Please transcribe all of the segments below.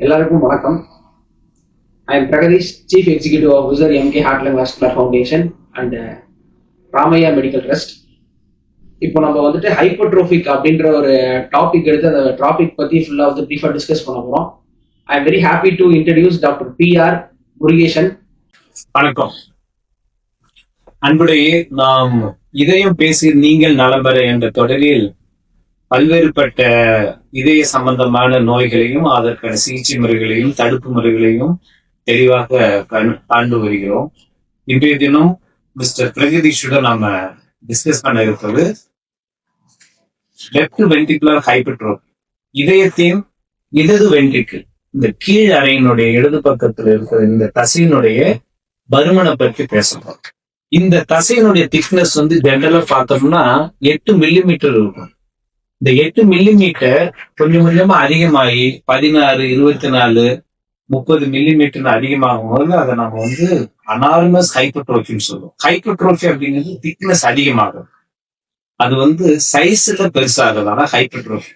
எல்லாருக்கும் வணக்கம். I am Pragadeesh chief executive officer MK heart lung vascular foundation and Ramaiah medical trust இப்போ நம்ம வந்துட்டு ஹைப்போட்ரோபிக் அப்படின்ற ஒரு டாபிக் எடுத்து அந்த டாபிக் பத்தி ஃபுல்லா வந்து ப்ரீஃபா டிஸ்கஸ் பண்ண போறோம். I am very happy to introduce doctor P R Murugesan வணக்கம். அன்புடையே நாம் இதையும் பேசி நீங்கள் நலம்பெற என்ற தொடரில் பல்வேறுபட்ட இதய சம்பந்தமான நோய்களையும் அதற்கான சிகிச்சை முறைகளையும் தடுப்பு முறைகளையும் தெளிவாக காண்டு வருகிறோம். இன்றைய தினம் மிஸ்டர் பிரகதீஷுடன் நாம டிஸ்கஸ் பண்ண இருப்பது லெப்ட் வென்டிகுலர் ஹைபர்ட்ரோபி. இதயத்தையும் இடது வென்ட்ரிக்கிள் இந்த கீழ் அறையினுடைய இடது பக்கத்துல இருக்கிற இந்த தசையினுடைய பருமனை பற்றி பேசணும் இந்த தசையினுடைய திக்னஸ் வந்து ஜென்ரலா பார்த்தோம்னா எட்டு மில்லிமீட்டர் இருக்கும். இந்த எட்டு மில்லிமீட்டர் கொஞ்சம் கொஞ்சமா அதிகமாகி பதினாறு இருபத்தி நாலு முப்பது மில்லிமீட்டர் அதிகமாகும் போது அதை நம்ம வந்து அனார்மஸ் ஹைப்பர்ட்ரோஃபின்னு சொல்லுவோம். ஹைப்பர்ட்ரோஃபி அப்படிங்கிறது திக்னஸ் அதிகமாகும். அது வந்து சைஸ்ல பெருசாகிறதால ஹைப்பர்ட்ரோஃபி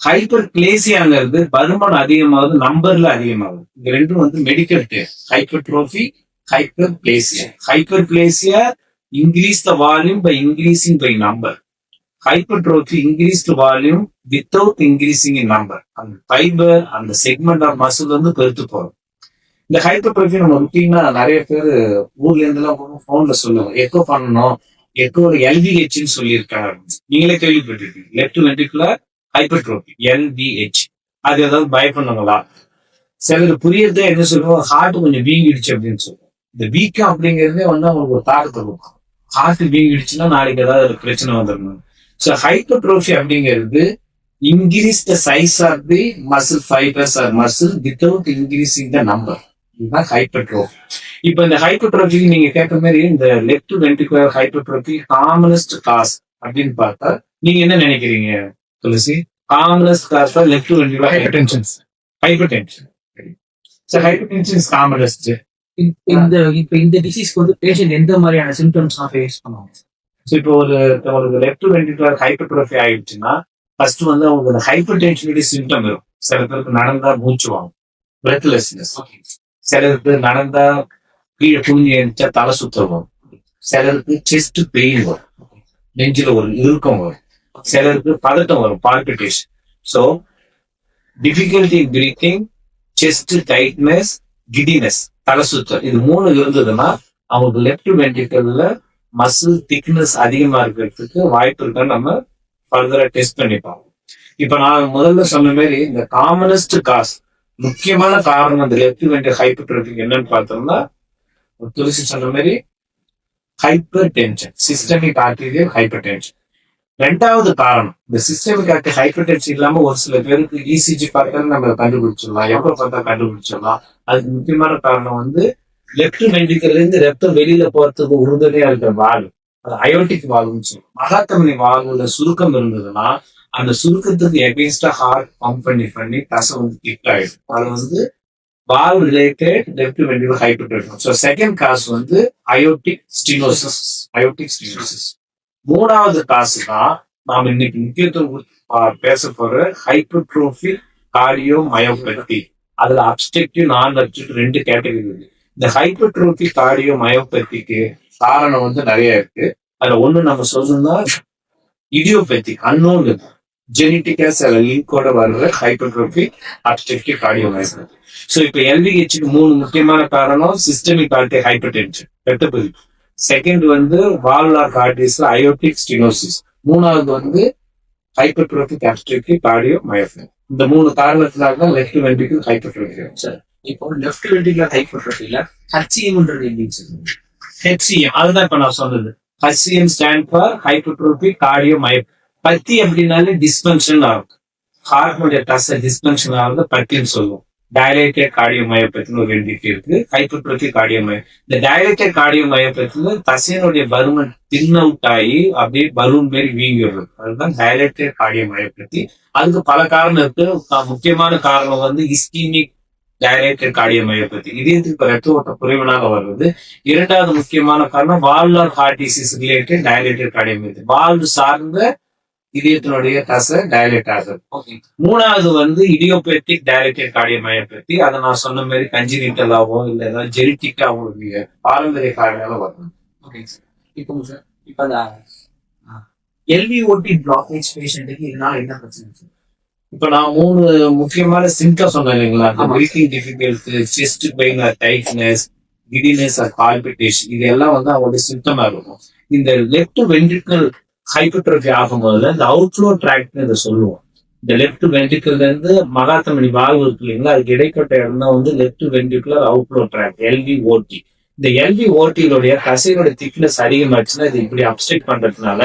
ஹைப்பர் பிளேசியாங்கிறது பருமன் அதிகமாகுது நம்பர்ல அதிகமாகுது இது ரெண்டும் வந்து medical term hypertrophy hyperplasia hyperplasia increase the volume by increasing by number Hypertrophy increase the volume without increasing in number. அந்த ஃபைபர் அந்த செக்மெண்ட் ஆஃப் மசில் வந்து பெருத்து போகும். இந்த ஹைப்பர்ட்ரோஃபி நம்ம ருட்டீனா நிறைய பேர் ஊர்ல இருந்தெல்லாம் போன்ல சொல்லுவாங்க. எக்கோ பண்ணணும். எக்கோ எல்விஹெச்னு சொல்லியிருக்காங்க. நீங்களே கேள்விப்பட்டிருக்கீங்க லெப்ட் வெண்டிகுலர் ஹைப்பர்ட்ரோஃபி எல்விஹெச் அது ஏதாவது பயப்படணுங்களா சிலர் புரியறதே என்ன சொல்லுவோம் ஹார்ட் கொஞ்சம் வீங்கிடுச்சு அப்படின்னு சொல்லுவோம் இந்த வீக்கம் அப்படிங்கிறதே வந்து அவங்களுக்கு ஒரு தாக்கத்தை கொடுக்கும். ஹார்ட் வீங்கிடுச்சுன்னா நாளைக்கு ஏதாவது பிரச்சனை வந்துடணும். ஸோ ஹைப்பர்ட்ரோஃபி அப்படிங்கிறது increase the size of the muscle fibres or muscle without increasing the number இதுதான் ஹைப்பர்ட்ரோஃபி இப்போ இந்த ஹைப்பர்ட்ரோஃபி நீங்க கேட்க மாதிரி இந்த left ventricular hypertrophy commonest cause அப்படின்னு பார்த்தா நீங்க என்ன நினைக்கிறீங்க Tulasi? Commonest cause left ventricular hypertension hypertension so hypertension is commonest இந்த இப்ப இந்த டிசீஸ்க்கு வந்து பேஷண்ட் எந்த மாதிரியான சிம்டம்ஸ்லாம் ஃபேஸ் பண்ணுவாங்க? ஸோ இப்போ ஒரு உங்களுக்கு லெஃப்ட் வென்ட்ரிகுலர் ஹைப்பர்ட்ரோஃபி ஆயிடுச்சுன்னா ஃபர்ஸ்ட் வந்து அவங்களுக்கு ஹைப்பர் டென்ஷனுடைய சிம்டம் வரும். சில பேருக்கு நடந்தா மூச்சு வாங்கும் பிரெத்லெஸ்னஸ் சிலருக்கு நடந்தா கீழே குனிஞ்சு எழுந்தா தலை சுத்தம் சிலருக்கு செஸ்ட் பெயின் வரும். நெஞ்சில ஒரு இறுக்கம் வரும். சிலருக்கு பதட்டம் வரும் palpitation so difficulty breathing chest tightness giddiness தலை சுத்தம் இது மூணு இருந்ததுன்னா அவங்களுக்கு லெப்ட் வென்ட்ரிக்கல்ல மசில் திக்னஸ் அதிகமா இருக்கிறதுக்கு வாய்ப்பு இருக்குன்னு நம்ம ஃபர்தரா டெஸ்ட் பண்ணிப்போம் இப்ப நான் முதல்ல சொன்ன மாதிரி இந்த காமனஸ்ட் காஸ் முக்கியமான காரணம் அந்த லெஃப்ட் வென்ட்ரி ஹைப்பர்ட்ரோபிக் என்னன்னு பார்த்தோம்னா ஒரு துளசி சொன்ன மாதிரி hypertension systemic arterial hypertension ரெண்டாவது காரணம் இந்த சிஸ்டமிக் ஆர்டி ஹைப்பர் டென்ஷன் இல்லாம ஒரு சில பேருக்கு இசிஜி பார்த்தா நம்ம கண்டுபிடிச்சிடலாம். எவ்வளவு பார்த்தா கண்டுபிடிச்சிடலாம். அதுக்கு முக்கியமான காரணம் வந்து லெப்ட் வென்ட்ரிக்கல்ல இருந்து ரத்தம் வெளியில போறதுக்கு உறுதுணையா இருக்கிற வால்வு அது அயோட்டிக் வால்வுன்னு சொல்லுவோம். மகாத்தமனி வால்வுல சுருக்கம் இருந்ததுன்னா அந்த சுருக்கத்துக்கு எகெயின்ஸ்டா ஹார்ட் பம்ப் பண்ணி பண்ணி தசை வந்து கிக் ஆயிடும். அது வந்து valve related left ventricle hypertension so second cause வந்து அயோட்டிக் ஸ்டினோசிஸ் அயோட்டிக் ஸ்டினோசிஸ் மூணாவது காசு தான் நாம் இன்னைக்கு முக்கியத்துவம் பேச போற ஹைப்பர்ட்ரோஃபி கார்டியோ மயோபதி அதுல அப்டெக்டிவ் நான் அப்டெக்டிவ் ரெண்டு கேட்டகரி இருக்கு. இந்த ஹைப்பர்ட்ரோபி கார்டியோ மயோபதிக்கு காரணம் வந்து நிறைய இருக்கு. அதுல ஒண்ணு நம்ம சொல்லணும்னா இடியோபத்தி அன்னோன் ஜெனட்டிக்கா சில லிங்கோட வர்ற ஹைப்பர்ட்ரோபி அப்டிக்கு கார்டியோ மயோபதி ஸோ இப்போ எல்விஹெச்சுக்கு மூணு முக்கியமான காரணம் சிஸ்டமிக் ஆர்டி ஹைப்பர் டென்ஷன் ரத்தப்பதி செகண்ட் வந்து வால்வார் கார்டிஸ்ல அயோட்டிக் ஸ்டினோசிஸ் மூணாவது வந்து ஹைப்பர்ட்ரோபிக் அப்டிக்கு கார்டியோ மயோபதி இந்த மூணு காரணத்தினால தான் லெஃப்ட் வென்ட்ரிக்கல் ஹைப்பர்ட்ரோபி சார் இப்போ லெஃப்ட் வென்ட்ரிகுலர் ஹைப்பர்ட்ரோஃபில ஹச்சிஎம்ன்றது எப்படின்னு ஹெச்சிஎம் அதுதான் இப்ப நான் சொன்னது. HCM stand for hypertrophic cardiomyopathy அப்படின்னாலே டிஸ்பென்ஷன் ஆகும். ஹார்மோனிய டஸ் டிஸ்பென்ஷன் ஆகுது பத்தின்னு சொல்லுவோம். டைலேட்டட் கார்டியோ மயோபத்தின்னு ஒரு ரெண்டு இருக்கு. ஹைப்பர்ட்ரோபிக் கார்டியோ மயம் இந்த டைலேட்டட் கார்டியோ மயோபத்தில தசையனுடைய பருமன் தின் அவுட் ஆகி அப்படியே பலூன் மாரி வீங்கிடுறது அதுதான் டைலேட்டட் கார்டியோ மயோபதி அதுக்கு பல காரணம் இருக்கு. முக்கியமான காரணம் வந்து இஸ்கீமிக் டைலேட்டட் கார்டியோ மயோபதி இதயத்துக்கு இப்ப ரத்த ஓட்ட குறைவனாக வருவது. இரண்டாவது முக்கியமான காரணம் valvular heart disease related dilated cardiomyopathy valve சார்ந்த இதயத்தினுடைய தசை டைலேட் ஆகுது ஓகே மூணாவது வந்து இடியோபேத்திக் டைலேட்டட் கார்டியோமயோபேத்தி அதை நான் சொன்ன மாதிரி கஞ்சினிட்டலாவோ இல்ல ஏதாவது ஜெனட்டிக்காவோ இல்லையா பாரம்பரிய காரணியால வரும். ஓகே சார் இப்போ சார் இப்போ அந்த எல்விஓடி பிளாக்கேஜ் பேஷண்ட்டுக்கு இதனால என்ன பிரச்சனை? சார் இப்ப நான் மூணு முக்கியமான சிம்டம் சொன்னேன் இல்லைங்களா. Breathing difficulty chest pain tightness giddiness palpitation இது எல்லாம் வந்து அவங்களுடைய சிம்டமா இருக்கும். இந்த லெஃப்ட் வென்ட்ரிக்கல் ஹைப்பர்ட்ரோஃபி ஆகும்போது இந்த அவுட்ஃப்ளோ ட்ராக்ட்னு இதை சொல்லுவோம். இந்த லெஃப்ட் வென்ட்ரிக்கல்ல இருந்து மகாத்தமணி வால்வு இருக்கு இல்லைங்களா? அதுக்கு இடைப்பட்ட இடம் தான் வந்து left ventricular outflow tract LV OT இந்த எல்வி ஓட்டியினுடைய தசையோட திக்னஸ் அதிகமாச்சுன்னா இது இப்படி அப்டேட் பண்றதுனால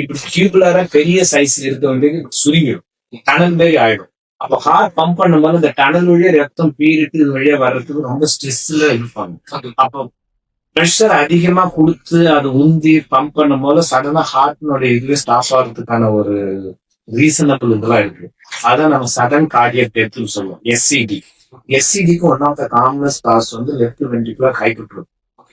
இப்படி கியூபுலரா பெரிய சைஸ் இருக்க வேண்டியது சுருங்கிடும். டனல் ஆயிடும். அப்போ ஹார்ட் பம்ப் பண்ணும்போது இந்த டனல் வழியா ரத்தம் பீரிட்டு இது வழியா வர்றதுக்கு ரொம்ப ஸ்ட்ரெஸ்ல இருப்பாங்க அப்போ ப்ரெஷர் அதிகமா கொடுத்து அது உந்தி பம்ப் பண்ணும் போது சடனா ஹார்ட்னுடைய இதுவே ஸ்டாப் ஆகிறதுக்கான ஒரு ரீசனபிள் இதெல்லாம் இருக்கு. அதான் நம்ம சடன் கார்டியக் டெத்னு சொல்லுவோம் SCD எஸ்சிடிக்கு one of the commonest cause வந்து லெஃப்ட் வென்ட்ரிகுலர் ஹைப்பர்ட்ரோபி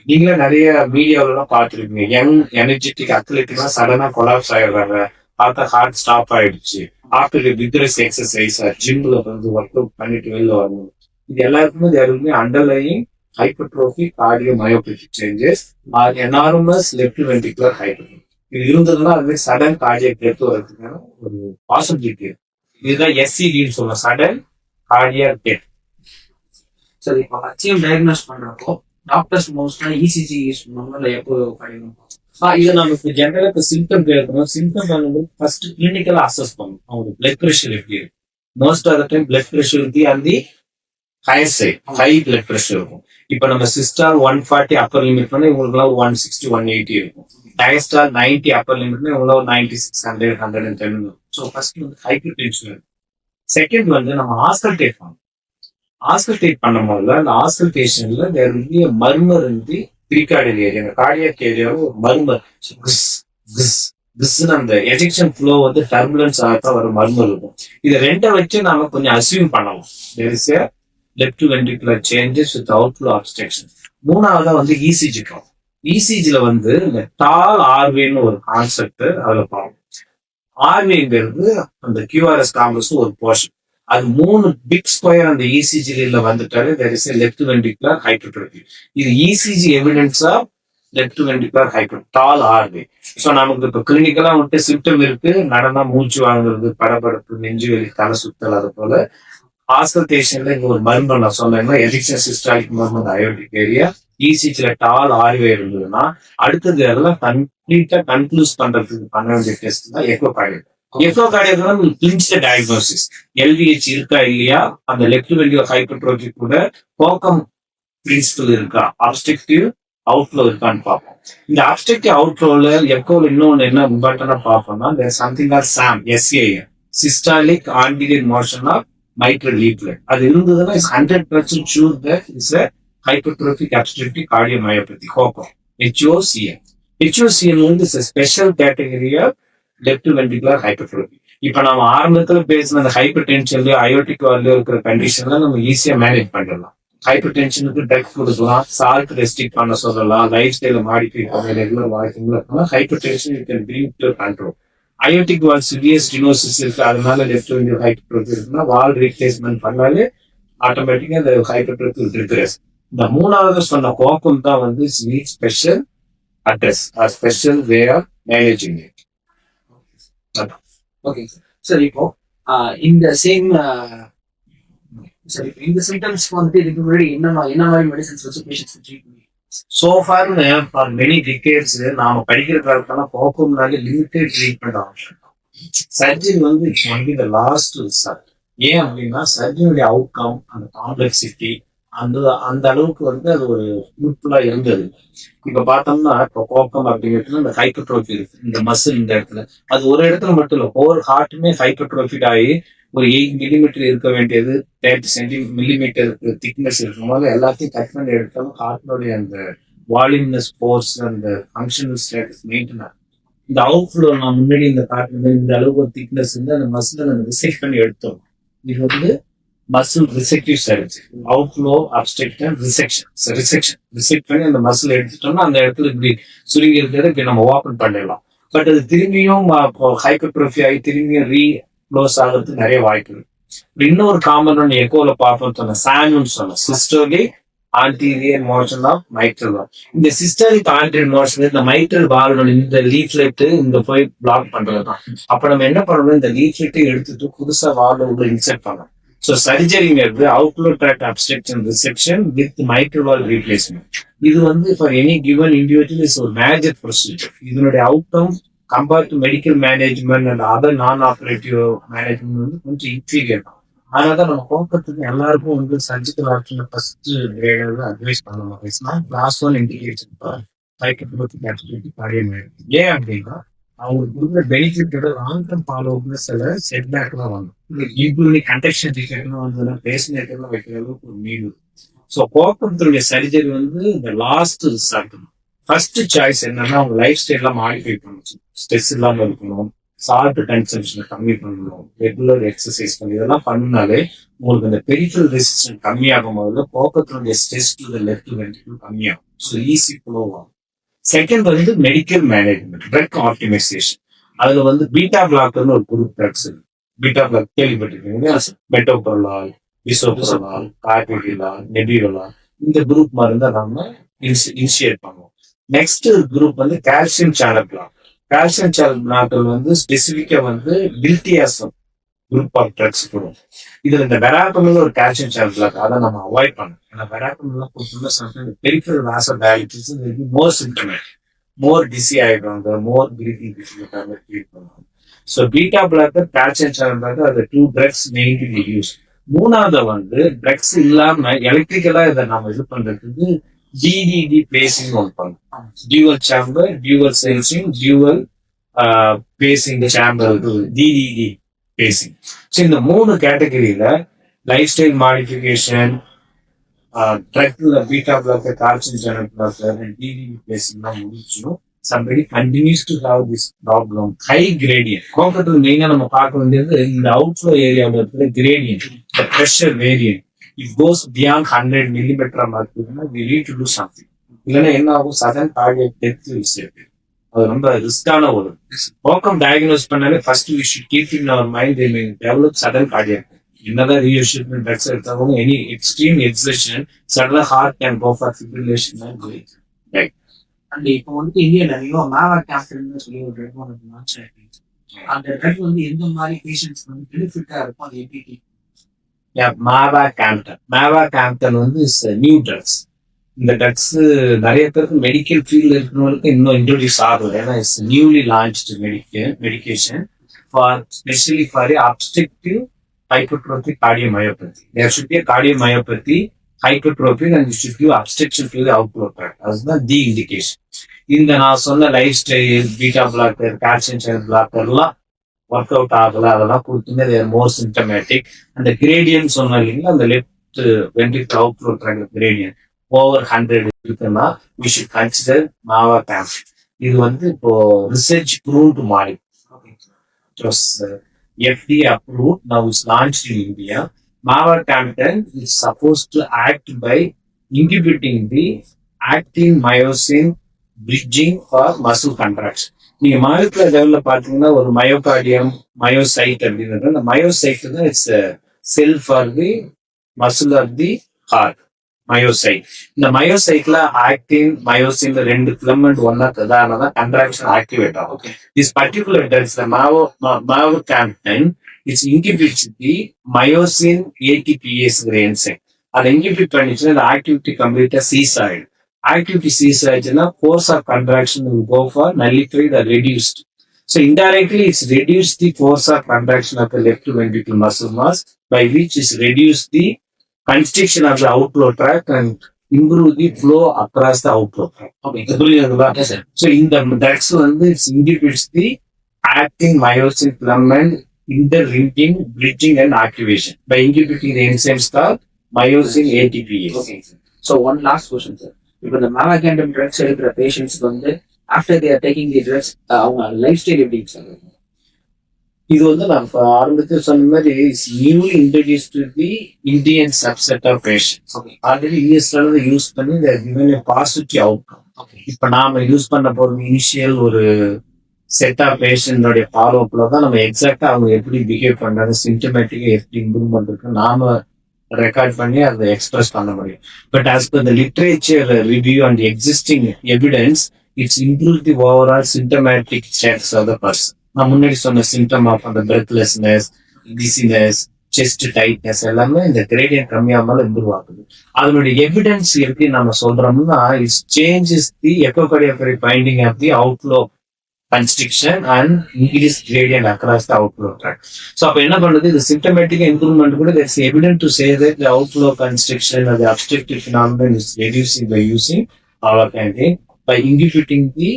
நீங்களே நிறைய மீடியாவில எல்லாம் பார்த்துருக்கீங்க யங் எனர்ஜெட்டிக் அத்லெட்டிக்லாம் சடனா கொலாப்ஸ் ஆயிடுறாங்க. பார்த்தா ஹார்ட் ஸ்டாப் ஆயிடுச்சு. ஆஃப்டர் விக்ரஸ் எக்ஸசைஸ் ஜிம்ல வந்து ஒர்க் அவுட் பண்ணிட்டு வெளில வரணும். இது எல்லாருக்குமே யாருக்குமே underlying hypertrophy cardiomyopathic changes are enormous left ventricular hyper இது இருந்ததுன்னா அது சடன் கார்டியக் டெத் வரதுக்கான ஒரு பாசிபிலிட்டி இதுதான் எஸ்சிடின்னு சொல்லுவோம் சடன் கார்டியக் டெத் சரி இப்போ ஹச்சிஎம் டயக்னோஸ் பண்றப்போ டாக்டர்ஸ் மோஸ்டா இசிஜி யூஸ் பண்ணுவாங்க இல்லை எப்போ கிடைக்கும் இது நம்ம இப்போ ஜெனரலா இப்போ சிம்டம் கேட்கணும் சிம்டம் பண்ணும்போது ஃபர்ஸ்ட் கிளினிக்கலா அசஸ் பண்ணணும். அவங்க பிளட் ப்ரெஷர் எப்படி இருக்கு most of the time blood pressure இருக்கு அந்த higher side high blood pressure இருக்கும். இப்போ நம்ம systolic one forty upper limit பண்ணா இவங்களுக்குலாம் ஒன் சிக்ஸ்டி ஒன் எயிட்டி இருக்கும். டயஸ்டார் நைன்டி அப்பர் லிமிட்னா இவங்களாம் ninety six hundred hundred and ten so first வந்து ஹைப்பர் டென்ஷன் செகண்ட் வந்து நம்ம ஹாஸ்பிட்டேட் பண்ணணும் பண்ணும் போத அந்த ஹாஸ்டல் தேர் நிறைய மர்மர் இருந்து பிரிகார்டியல் ஏரியா அந்த கார்டியாக் ஏரியாவும் ஒரு மர்மர் அந்த எஜெக்ஷன் ஃப்ளோ வந்து டர்புலன்ஸ் ஆகத்தான் ஒரு மர்மர் இருக்கும் இதை ரெண்டை வச்சு நாம கொஞ்சம் அசியூம் பண்ணலாம் there is left ventricular changes with outflow obstruction மூணாவதா வந்து இசிஜி பார்ப்போம் இசிஜில வந்து இந்த டால் ஆர்வேன்னு ஒரு கான்செப்ட் அதுல பார்ப்போம் ஆர்வேங்கிறது அந்த கியூஆர்எஸ் காங்கிரஸ் ஒரு போர்ஷன் அது மூணு பிக் ஸ்கொயர் அந்த இசிஜில வந்துட்டாலே there is left ventricular hypertrophy இது ECG evidence of left ventricular hydro tall R wave so நமக்கு இப்போ கிளினிக்கலா வந்துட்டு சிம்டம் இருக்கு. நடனா மூச்சு வாங்குறது படபடப்பு நெஞ்சு வெளி தலை சுத்தல் அது போல. ஆஸ்பல்டேஷன்ல இங்க ஒரு மருந்து நான் சொன்னேன்னா எடிக்ஷன் சிஸ்டாலிக் மருந்து அயோடிக் ஏரியா இசிஜில டால் ஆர்வே இருந்ததுன்னா அடுத்தது அதெல்லாம் கம்ப்ளீட்டா கன்க்ளூஸ் பண்றதுக்கு பண்ண வேண்டிய டெஸ்ட் தான் echo cardio echo cardio clinches diagnosis LVH இருக்கா இல்லையா? அந்த லெஃப்ட் வெல்யூ ஹைப்பர்ட்ரோபி கூட கோக்கம் பிரின்சிபல் இருக்கா? அப்ஸ்ட்ரக்டிவ் அவுட்ஃப்ளோ இருக்கான்னு பார்ப்போம். இந்த அப்ஸ்ட்ரக்டிவ் அவுட்ஃப்ளோல எக்கோல இன்னொன்னு என்ன இம்பார்ட்டன்டா பார்ப்போம்னா there something or SAM SAM systolic anterior motion of mitral leaflet அது இருந்ததுன்னா is hundred percent sure that is a hypertrophic obstructive cardiomyopathy HOCM. HOCM HOCM வந்து special category of left ventricular hypertrophy இப்ப நம்ம ஆரம்பத்துல பேசின அந்த ஹைப்பர் டென்ஷன்லயோ அயோட்டிக் வார்லயோ இருக்கிற கண்டிஷன்ல நம்ம ஈஸியா மேனேஜ் பண்ணிடலாம். ஹைப்பர் டென்ஷனுக்கு ட்ரக் கொடுக்கலாம் சால்ட் ரெஸ்ட்ரிக்ட் பண்ண சொல்லலாம் லைஃப் ஸ்டைல மாடிஃபை பண்ண ரெகுலர் வாக்கிங்ல இருக்கலாம் hypertension you can bring to control aortic valve severe stenosis இருக்கு அதனால லெஃப்ட் வென்ட்ரிகுலர் ஹைப்பர்ட்ரோபி இருக்குன்னா வால் ரீப்ளேஸ்மெண்ட் பண்ணாலே ஆட்டோமேட்டிக்கா இந்த ஹைப்பர்ட்ரோபி ரிக்ரெஸ் இந்த மூணாவது சொன்ன கோக்கம் தான் வந்து special address special way of managing it okay sir sir இப்போ இந்த சேம் சார் இப்போ இந்த சிம்டம்ஸ் வந்துட்டு இதுக்கு முன்னாடி என்ன என்ன மாதிரி மெடிசன்ஸ் வச்சு பேஷன்ஸ் ட்ரீட் பண்ணி சோஃபார்னு ஃபார் மெனி டிகேட்ஸ் நாம படிக்கிற காலத்தெல்லாம் போக்கும்னாலே லிமிட்டட் ட்ரீட்மெண்ட் ஆப்ஷன் சர்ஜரி வந்து it's only the last result ஏன் அப்படின்னா சர்ஜரியுடைய அவுட்கம் அந்த காம்ப்ளெக்சிட்டி அந்த அந்த அளவுக்கு வந்து அது ஒரு யூஸ்ஃபுல்லா இருந்தது. இப்ப பார்த்தோம்னா இப்போ கோக்கம் அப்படிங்கிறது இந்த ஹைப்பர்ட்ரோஃபி இருக்கு. இந்த மசில் இந்த இடத்துல. அது ஒரு இடத்துல மட்டும் இல்லை ஒவ்வொரு ஹார்ட்டுமே ஹைப்பர்ட்ரோஃபிட் ஆகி ஒரு எயிட் மில்லிமீட்டர் இருக்க வேண்டியது தேர்ட்டி சென்டி மில்லிமீட்டர் திக்னஸ் இருக்கும். போது எல்லாத்தையும் கட் பண்ணி எடுத்தாலும் ஹார்ட்னுடைய அந்த வால்யூம்னஸ் ஃபோர்ஸ் அந்த ஃபங்க்ஷனல் ஸ்டேட்டஸ் மெயின்டைன் இந்த இந்த அவுட்ஃப்ளோ நான் முன்னாடி இந்த காட்டுறது இந்த அளவுக்கு ஒரு திக்னஸ் வந்து அந்த மசில் அந்த ரிசெக்ட் பண்ணி எடுத்தோம். இது வந்து muscle resective surgery outflow obstruction resection resection resect பண்ணி அந்த மசில் எடுத்துட்டோம்னா அந்த இடத்துல இப்படி சுருங்கி இருக்கிறத இப்படி நம்ம ஓப்பன் பண்ணிடலாம். பட் அது திரும்பியும் ஹைப்பர்ட்ரோஃபி ஆகி திரும்பியும் ரீ க்ளோஸ் ஆகிறதுக்கு நிறைய வாய்ப்பு இருக்கு இன்னொரு காமன் ஒன்று எக்கோல பார்ப்போம் சொன்ன சானுன்னு சொன்னேன் systolic anterior motion of mitral இந்த சிஸ்டரிக் ஆன்டீரியர் மோஷன் இந்த மைட்ரல் வால்வோட இந்த லீஃப்லெட் இந்த போய் பிளாக் பண்றது தான் அப்ப நம்ம என்ன பண்ணணும் இந்த லீஃப்லெட்டை எடுத்துட்டு புதுசா வால்வ உள்ள இன்செர்ட் பண்ணணும். So சர்ஜரிங்கிறது outflow tract obstruction resection with mitral valve replacement இது வந்து for any given individual is ஒரு மேஜர் ப்ரொசீஜர் இதனுடைய outcome compared to medical management and other non operative management வந்து கொஞ்சம் இன்ஃபீரியர் தான் அதனால தான் நம்ம போக்குறதுக்கு எல்லாருக்கும் வந்து surgical option first greater advise பண்ணணும். லாஸ்ட் ஒன் இண்டிகேஷன் சைக்கி கேட்டபிலிட்டி பழைய ஏன் அப்படின்னா அவங்களுக்கு கொடுக்குற பெனிஃபிட்டோட லாங் டேர்ம் ஃபாலோ சில செட் பேக் தான் வாங்கும் ஈக்குவலி கண்டக்ஷன் டிக்கெட்லாம் வந்து பேசினேட்டர்லாம் வைக்கிற அளவுக்கு ஒரு மீடு ஸோ போக்குவரத்துடைய சர்ஜரி வந்து இந்த லாஸ்ட் ரிசல்ட் ஃபர்ஸ்ட் சாய்ஸ் என்னன்னா அவங்க லைஃப் ஸ்டைல்லாம் மாடிஃபை பண்ணணும் ஸ்ட்ரெஸ் இல்லாமல் இருக்கணும் சால்ட் கன்சம்ஷனை கம்மி பண்ணணும் ரெகுலர் எக்ஸசைஸ் பண்ணி இதெல்லாம் பண்ணினாலே உங்களுக்கு அந்த பெரிஃபல் ரெசிஸ்டன்ஸ் கம்மியாகும் போது போக்குவரத்துடைய ஸ்ட்ரெஸ் டு லெஃப்ட் வென்ட்ரிகல் கம்மியாகும். ஸோ ஈஸி ஃப்ளோ ஆகும். செகண்ட் வந்து மெடிக்கல் மேனேஜ்மெண்ட் ட்ரக் ஆப்டிமைசேஷன் அதுல வந்து பீட்டா பிளாக்னு ஒரு குரூப் ட்ரக்ஸ் இருக்கு. பீட்டா பிளாக் கேள்விப்பட்டிருக்கீங்க மெட்டோபரலால் பிசோபரலால் கார்டிலால் நெபியோலா இந்த குரூப் மருந்தை நம்ம இனிஷியேட் பண்ணுவோம். நெக்ஸ்ட் குரூப் வந்து calcium channel block calcium channel பிளாக்கள் வந்து ஸ்பெசிஃபிக்கா வந்து பில்டியாசம் குரூப் ஆஃப் ட்ரக்ஸ் போடும் இதுல இந்த வெராக்கமில் ஒரு கால்சியம் சேனல் அதை நம்ம அவாய்ட் பண்ணணும். ஏன்னா வெராப்பமில் கொடுத்தோம்னா பெரிஃபரல் வாச டயபிட்டிஸ் மோர் சிம்டமேட் மோர் டிசி ஆயிடுவாங்க மோர் பிரீத்திங் ட்ரீட் பண்ணுவாங்க so beta block calcium channel block அது டூ ட்ரக்ஸ் மெயின்லி யூஸ் மூணாவது வந்து ட்ரக்ஸ் இல்லாம எலக்ட்ரிக்கலா இதை நம்ம இது பண்றதுக்கு ஜிடிடி பேசிங் ஒன்று பண்ணுவோம் dual chamber dual sensing dual pacing chamber DDD pacing so இந்த மூணு கேட்டகரியில lifestyle modification ட்ரக்ல beta block calcium channel block DDD பேசிங்லாம் முடிச்சிடும் somebody continues to have this problem high gradient கோக்கத்தில் மெயினா நம்ம பார்க்க வேண்டியது இந்த அவுட்ஃப்ளோ ஏரியாவில் இருக்கிற gradient the pressure variant. It goes beyond 100 millimeter மார்க்குன்னா we need to do something இல்லைன்னா என்ன ஆகும்? சடன் டார்கெட் டெத் விஷயம் அது ரொம்ப ரிஸ்கான ஒரு ஓக்கம் டயக்னோஸ் பண்ணாலே first we should keep in our mind they may develop sudden cardiac என்னதான் ரீஅஷ்யூர்மெண்ட் ட்ரக்ஸ் எடுத்தாலும் எனி எக்ஸ்ட்ரீம் எக்ஸஷன் சடனாக heart can go for fibrillation and இப்போ வந்து இந்தியால நியூ மாவா கேப்டன் சொல்லி ஒரு ட்ரக் ஒன்று லான்ச் ஆயிருக்கு. அந்த ட்ரக் வந்து எந்த மாதிரி பேஷண்ட்ஸ் வந்து பெனிஃபிட்டா இருக்கும் அது எப்படி மாவா கேம்டன் மாவா கேம்டன் வந்து இஸ் நியூ ட்ரக்ஸ் இந்த ட்ரக்ஸ் நிறைய பேருக்கு மெடிக்கல் ஃபீல்டில் இருக்கிறவங்களுக்கு இன்னும் இன்ட்ரோடியூஸ் ஆகல. ஏன்னா it's newly launched medic medication for specially for obstructive hypertrophic cardiomyopathy. There should be a cardiomyopathy, hypertrophic, and you should give obstruction to the outflow tract. அதுதான் the indication இந்த நான் சொன்ன lifestyle beta blocker calcium channel பிளாக்கர்லாம் work out ஆகல. அதெல்லாம் கொடுத்துங்க தேர் மோர் symptomatic அந்த gradient சொன்ன இல்லைங்களா? அந்த left ventricle out tract gradient over hundred இருக்குன்னா we should consider mavacamten இது வந்து இப்போ research proved model FDA approve now is launch in India Mala Mavatamtan is suppose to act by inhibiting the acting myosin bridging for muscle contract நீங்க molecular லெவல்ல பாத்தீங்கன்னா ஒரு myocardium myocyte அப்படின்றது. அந்த myocyte தான் it's cell for the muscle of the heart myocyte இந்த மயோசைட்ல actin myosin ரெண்டு ஃபிலமெண்ட் ஒன்னா தான் கண்ட்ராக்ஷன் ஆக்டிவேட் ஆகும் this particular drugs, the Mao, Ma- Mavacamten, is inhibits the myosin ATPase enzyme. அது இன்ஹிபிட் பண்ணிச்சுன்னா the activity complete seaside. Activity seaside னா force of contraction will go for nullified or reduced. So indirectly it's reduced the force of contraction of the left ventricular muscle mass by which is reduced the constriction of the outflow tract and improve the flow across the outflow tract. Okay புரியுதுங்களா sir So in the drugs வந்து it inhibits the acting myosin filament interlinking, bridging and activation by inhibiting the enzymes called myosin ATPase. Okay so one last question sir இப்போ இந்த mavacamten drugs எடுக்கிற பேஷண்ட்ஸ்க்கு வந்து after their taking the drugs அவங்க lifestyle எப்படி sir இது வந்து நான் ஆரம்பத்தில் சொன்ன மாதிரி newly introduce to the Indian subset of patients already யூஎஸ்ல யூஸ் பண்ணி இந்த பாசிட்டிவ் அவுட்கம் ஓகே இப்ப நாம யூஸ் பண்ண போறது இனிஷியல் ஒரு செட் ஆஃப் பேஷண்டோடைய ஃபாலோ அப்ல தான் நம்ம எக்ஸாக்டா அவங்க எப்படி பிஹேவ் பண்றாங்க சிம்டமேட்டிக்கா எப்படி இம்ப்ரூவ்மெண்ட் இருக்கு நாம ரெக்கார்ட் பண்ணி அதை எக்ஸ்பிரஸ் பண்ண முடியும். But as per the literature review and existing evidence it's improve the overall symptomatic status of the person முன்னாடி சொன்ன சிம்டம் ஆஃப் அந்த பிரெத்லெஸ்னஸ் டிசினஸ் செஸ்ட் டைட்னஸ் எல்லாமே இந்த கிரேடியன் கம்மியாமல் இம்ப்ரூவ் ஆகுது அதனுடைய எவிடன்ஸ் எப்படி நம்ம சொல்றோம்னா it's changes the echocardiography finding of the outflow constriction and increase gradient across the outflow tract so அப்போ என்ன பண்ணுது? இது சிம்டமேட்டிக் இம்ப்ரூவ்மெண்ட் கூட it's evident to say that the outflow constriction அது obstructive phenomenon is reducing by using our campaign by inhibiting the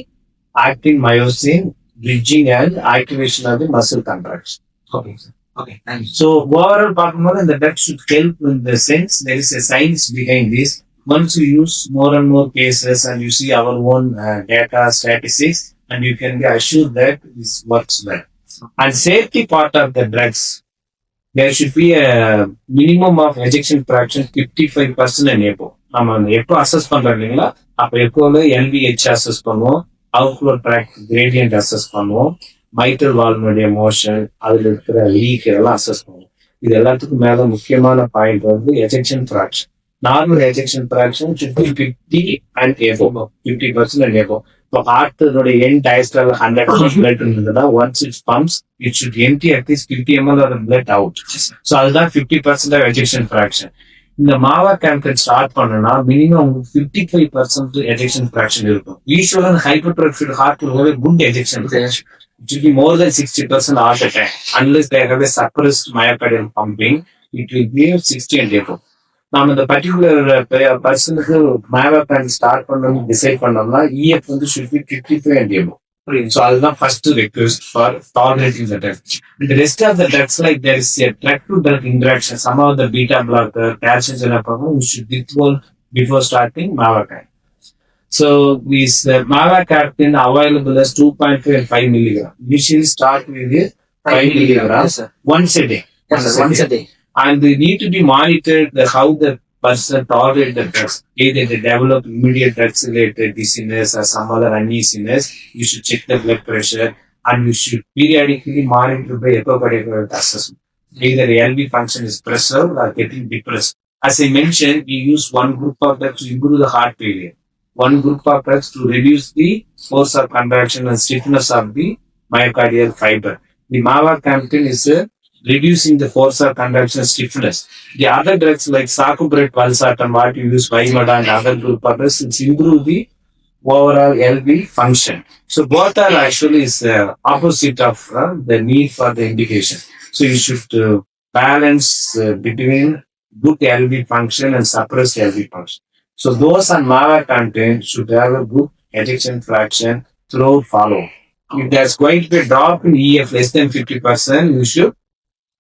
actin myosin bridging and activation of the muscle contraction. Okay sir okay thank you So overall பார்க்கும்போது இந்த drug should help in the sense there is a science behind this. Once you use more and more cases and you see our own uh, data statistics and you can be assured that this works well. And safety part of the drugs, there should be a minimum of ejection fraction 55% and above. நம்ம அந்த எப்போ assess பண்றோம் இல்லைங்களா அப்ப எப்போல LVH assess பண்ணுவோம் outflow tract gradient assess பண்ணுவோம். Mitral வால்னுடைய motion அதுல இருக்கிற லீக் இதெல்லாம் அசஸ் பண்ணுவோம். இது எல்லாத்துக்கும் மேல முக்கியமான பாயிண்ட் வந்து ejection fraction normal ejection fraction fifty and above fifty percent and above இப்போ ஹார்ட்டோட என் டயஸ்டல் ஹண்ட்ரட் பிளட் இருந்ததுன்னா once it pumps it should empty at least fifty ML of blood out so அதுதான் fifty percent of ejection fraction இந்த மாவா கேம்பெயின் start பண்ணனா minimum உங்களுக்கு fifty five percent ejection fraction இருக்கும் யூஸ்வலாக hypertrophied heart good ejection it will be more than 60% heart attack. Unless they have a suppressed myocardial pumping, it will be 60 and above. நாம இந்த particular பர்சனுக்கு மேவா pant start பண்ணணும்னு decide பண்ணோம்னா EF வந்து should be fifty five and above so அதுதான் first request for tolerating the drug இந்த rest of the drugs like there is a drug to drug interaction some of the beta blocker calcium ஜெனப்பாகும் you should withhold before starting மேவா pan So this uh, mavacaptan available as 2.5 and 5 milligram. Initially start with the 5 milligrams sir once a day. Once a day And they need to be monitored the, how the person tolerate the drugs. Either they develop immediate drugs related dizziness or some other uneasiness, you should check the blood pressure and you should periodically monitor by echocardiographic assessment. Either the LV function is preserved or getting depressed. As I mentioned, we use one group of drugs to improve the heart failure. One group of drugs to reduce the force of contraction and stiffness of the myocardial fiber. The mavacamten is uh, reducing the force of contraction stiffness. The other drugs like sacubitril valsartan, what you use Vimada and other group drugs, it's improve the overall LV function. So both are actually is uh, opposite of uh, the need for the indication. So you should uh, balance uh, between good LV function and suppressed LV function. So those on MAVA content should have a good ejection fraction throughout follow. If there's going to be a drop in EF less than 50%, you should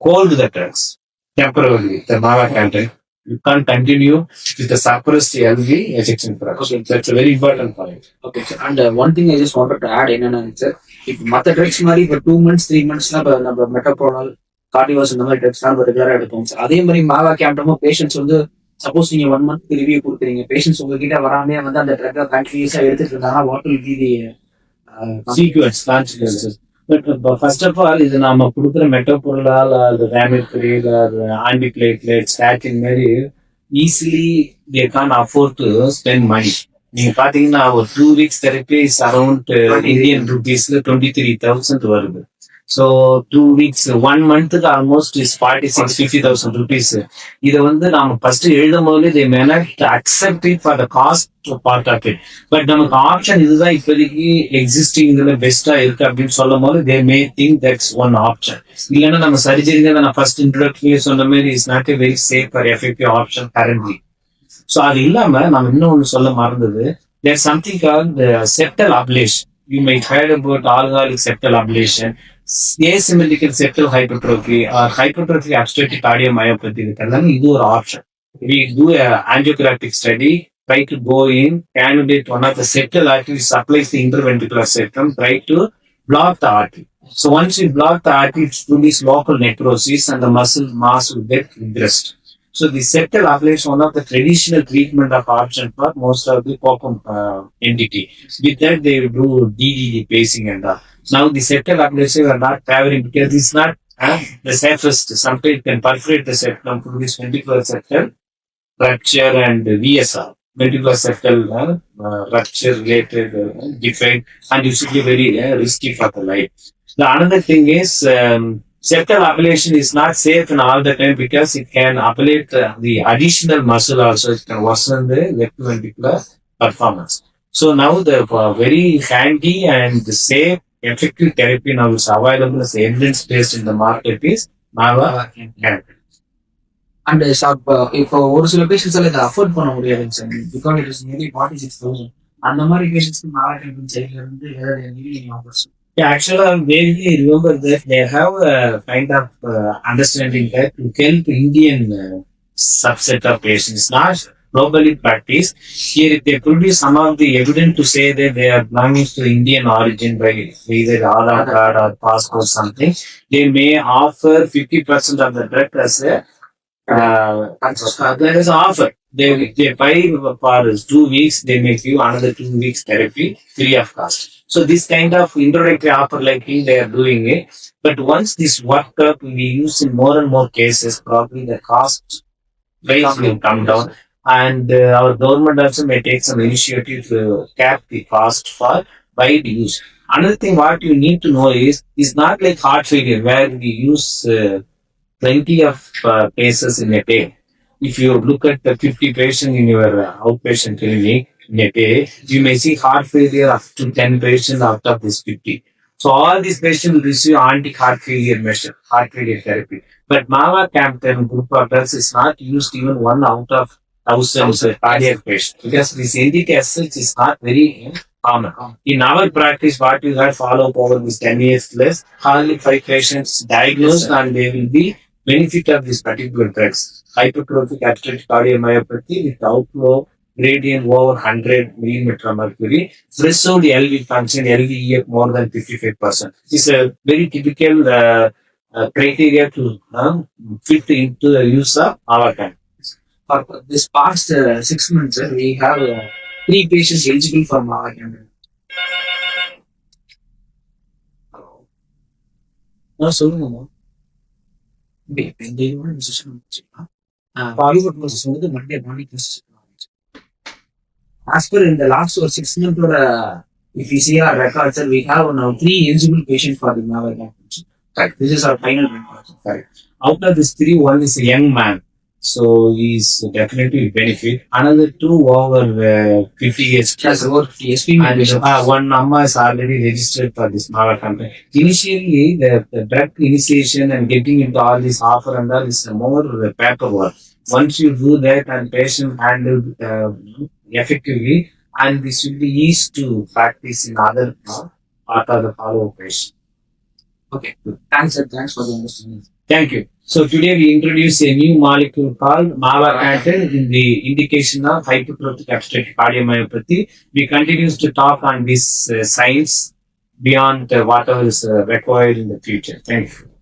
hold the drugs temporarily, the MAVA content. You can't continue with the suppressed LV ejection fraction. That's a very important point. Okay sir and one thing I just wanted to add என்னன்னா sir இப்போ மற்ற drugs மாதிரி இப்போ two months three மந்த்ஸ்லாம் இப்போ நம்ம மெட்டப்ரோனால் கார்டிவாஸ் இந்த மாதிரி ட்ரக்ஸ்லாம் நம்ம ரெகுலராக எடுப்போம் சார் அதே மாதிரி மாவா கேம்டமும் பேஷண்ட்ஸ் வந்து சப்போஸ் நீங்க ஒன் மந்த் ரிவ்யூ கொடுக்குறீங்க பேஷண்ட்ஸ் உங்ககிட்ட வராமே வந்து அந்த ட்ரக்கை கண்டினியூஸா எடுத்துட்டு இருந்தாங்கன்னா what will be the sequence consequences but first of all இது நாம கொடுக்குற மெட்டோபொருளால் அது ரேமிட்ரில் ஆண்டி பிளேட்லெட் ஸ்டாட்டின் மாதிரி easily they can afford to spend money நீங்க பாத்தீங்கன்னா ஒரு two weeks therapy is around Indian ருபீஸ்ல twenty three thousand வருது. ஸோ டூ வீக்ஸ் ஒன் மந்த்துக்கு almost is forty six fifty thousand rupees இதை வந்து நாம ஃபர்ஸ்ட் எழுதும் போது they may not accept it for the cost part of it but நமக்கு option இதுதான் இப்போதைக்கு எக்ஸிஸ்டிங் இதுல பெஸ்டா இருக்கு அப்படின்னு சொல்லும் போது they may think that's one option இல்லைன்னா நம்ம சர்ஜரி நான் ஃபர்ஸ்ட் இன்ட்ரோடக்ஷன்லயே சொன்ன மாதிரி is not a very safe for effective option currently so அது இல்லாம நம்ம இன்னொன்னு சொல்ல மறந்தது. There something call septal ablation you might heard about alcoholic septal ablation asymmetrical septal hypertrophy or hypertrophic obstructive cardiomyopathy இதெல்லாம் இது ஒரு option we do a angiographic study try to go in cannulate one of the septal arteries supplies the interventricular septum try to block the artery so once you block the artery it produces local necrosis and the muscle mass will get regressed so the septal ablation one of the traditional treatment of option for most of the POCM uh, entity with that they will do DDD pacing and all Now the septal ablation we are not favoring because it's not uh, the safest. Sometimes it can perforate the septum, produce ventricular septal rupture and VSR. Ventricular septal uh, uh, rupture related uh, defect and usually very uh, risky for the life. The another thing is um, septal ablation is not safe in all the time because it can ablate uh, the additional muscle also. It can worsen the left ventricular performance. So now the uh, very handy and safe effective therapy now is available as evidence based in the market is MAVA CAT. And இப்போ ஒரு சில பேஷண்ட்ஸால இதை afford பண்ண முடியாதுங்க sir because it is nearly forty six thousand அந்த மாதிரி பேஷண்ட்ஸ்க்கு மாவட்ட சைட்ல இருந்து ஏதாவது நீங்க offers Yeah, actually, I vaguely remember that they have a kind of uh, understanding that to help Indian uh, subset of patients, not globally practiced. Here, they produce some of the evidence to say that they are belonging to Indian origin by either Aadhaar card or passport something, they may offer 50% of the drug as a uh, there is an offer. They they buy for two weeks, they make you another two weeks therapy free of cost. So this kind of introductory offer like they are doing it. But once this worked up, we use in more and more cases, probably the cost price will come down. And uh, our government also may take some initiative to cap the cost for wide use. Another thing what you need to know is, is not like heart failure where we use uh, plenty of uh, cases in a day. If you look at the 50 patients in your uh, outpatient clinic in a day, you may see heart failure up to 10 patients out of this 50. So all these patients will receive anti-heart failure measure, heart failure therapy. But Mava Campton group of drugs is not used even one out of thousands of cardiac patients because this as such is not very common. In our practice, what we have followed over this 10 years plus, hardly five patients diagnosed and they will be benefit of this particular drugs. Hypertrophic atherosclerotic cardiomyopathy with outflow gradient over 100 millimeter mercury. Threshold LV function, LVEF more than 55%. This is a very typical uh, uh, criteria to um, fit into the use of our time. For this past uh, six months, sir, we have uh, three patients eligible for Mava campaign. நான் சொல்லுங்கம்மா இப்ப இந்த இதோட session முடிச்சுக்கலாம் பாலிவுட் process வந்து Monday morning as per இந்த last ஒரு six மந்தோட if you see our records sir, we have now three eligible patients for the Mava campaign. Right. This is our final record. Out of these three, one is a young man. So he's definitely benefit. Another two over uh, 50 years. Yes, about 50 SP And uh, one number is already registered for this company. Initially, the, the drug initiation and getting into all this offer and all is more uh, paperwork. Once you do that and patient handled uh, effectively, and this will be easy to practice in other uh, part of the follow-up patient. Okay, thanks, sir. Thanks for the understanding. Thank you. So today we introduce a new molecule called mavacatin in the indication of hypertrophic obstructive cardiomyopathy. We continue to talk on this uh, science beyond uh, whatever is uh, required in the future. Thank you.